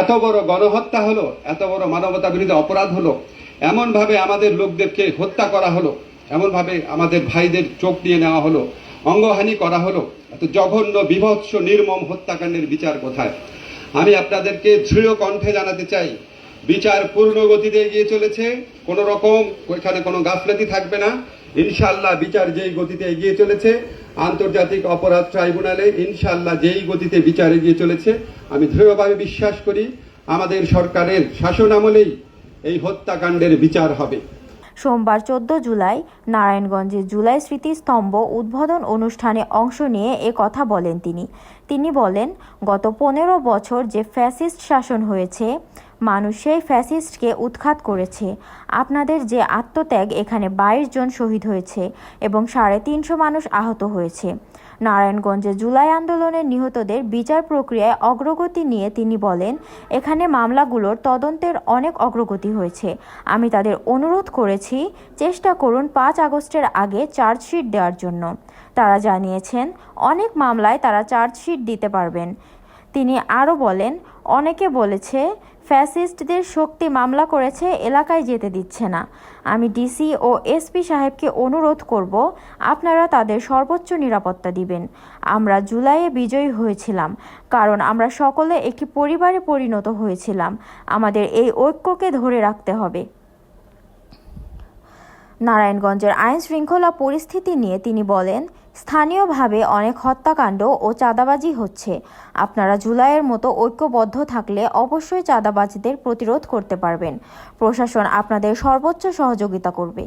এত বড় গণহত্যা হলো, এত বড় মানবতা বিরোধী অপরাধ হলো, এমনভাবে আমাদের লোকদেরকে হত্যা করা হলো, এমনভাবে আমাদের ভাইদের চোখ নিয়ে নেওয়া হলো, অঙ্গহানি করা হলো, এত জঘন্য, বিভৎস, নির্মম হত্যাকাণ্ডের বিচার কোথায়? আমি আপনাদেরকে দৃঢ় কণ্ঠে জানাতে চাই, বিচার পূর্ণ গতিতে এগিয়ে চলেছে, কোনো রকম, ওইখানে কোনো গাফলাতি থাকবে না ইনশাল্লাহ বিচার যেই গতিতে এগিয়ে চলেছে আন্তর্জাতিক অপরাধ ট্রাইব্যুনালে ইনশাল্লাহ যেই গতিতে বিচার এগিয়ে চলেছে, আমি দৃঢ়ভাবে বিশ্বাস করি আমাদের সরকারের শাসন আমলেই এই হত্যাকাণ্ডের বিচার হবে। সোমবার চোদ্দ জুলাই নারায়ণগঞ্জে জুলাই স্মৃতিস্তম্ভ উদ্বোধন অনুষ্ঠানে অংশ নিয়ে এ কথা বলেন তিনি। তিনি বলেন, গত পনেরো বছর যে ফ্যাসিস্ট শাসন হয়েছে মানুষ সেই ফ্যাসিস্টকে উৎখাত করেছে। আপনাদের যে আত্মত্যাগ এখানে বাইশ জন শহীদ হয়েছে এবং সাড়ে তিনশো মানুষ আহত হয়েছে। নারায়ণগঞ্জে জুলাই আন্দোলনের নিহতদের বিচার প্রক্রিয়ায় অগ্রগতি নিয়ে তিনি বলেন, এখানে মামলাগুলোর তদন্তের অনেক অগ্রগতি হয়েছে। আমি তাদের অনুরোধ করেছি, চেষ্টা করুন পাঁচ আগস্টের আগে চার্জশিট দেওয়ার জন্য। তারা জানিয়েছেন, অনেক মামলায় তারা চার্জশিট দিতে পারবেন। তিনি আরও বলেন, অনেকে বলেছে ফ্যাসিস্টদের শক্তি মামলা করেছে, এলাকায় যেতে দিচ্ছে না। আমি ডিসি ও এসপি সাহেবকে অনুরোধ করব, আপনারা তাদের সর্বোচ্চ নিরাপত্তা দিবেন। আমরা জুলাইয়ে বিজয়ী হয়েছিলাম, কারণ আমরা সকলে একটি পরিবারে পরিণত হয়েছিলাম। আমাদের এই ঐক্যকে ধরে রাখতে হবে। নারায়ণগঞ্জের আইন শৃঙ্খলা পরিস্থিতি নিয়ে তিনি বলেন স্থানীয়ভাবে অনেক হত্যাকাণ্ড ও চাঁদাবাজি হচ্ছে। আপনারা জুলাইয়ের মতো ঐক্যবদ্ধ থাকলে অবশ্যই চাঁদাবাজিদের প্রতিরোধ করতে পারবেন। প্রশাসন আপনাদের সর্বোচ্চ সহযোগিতা করবে।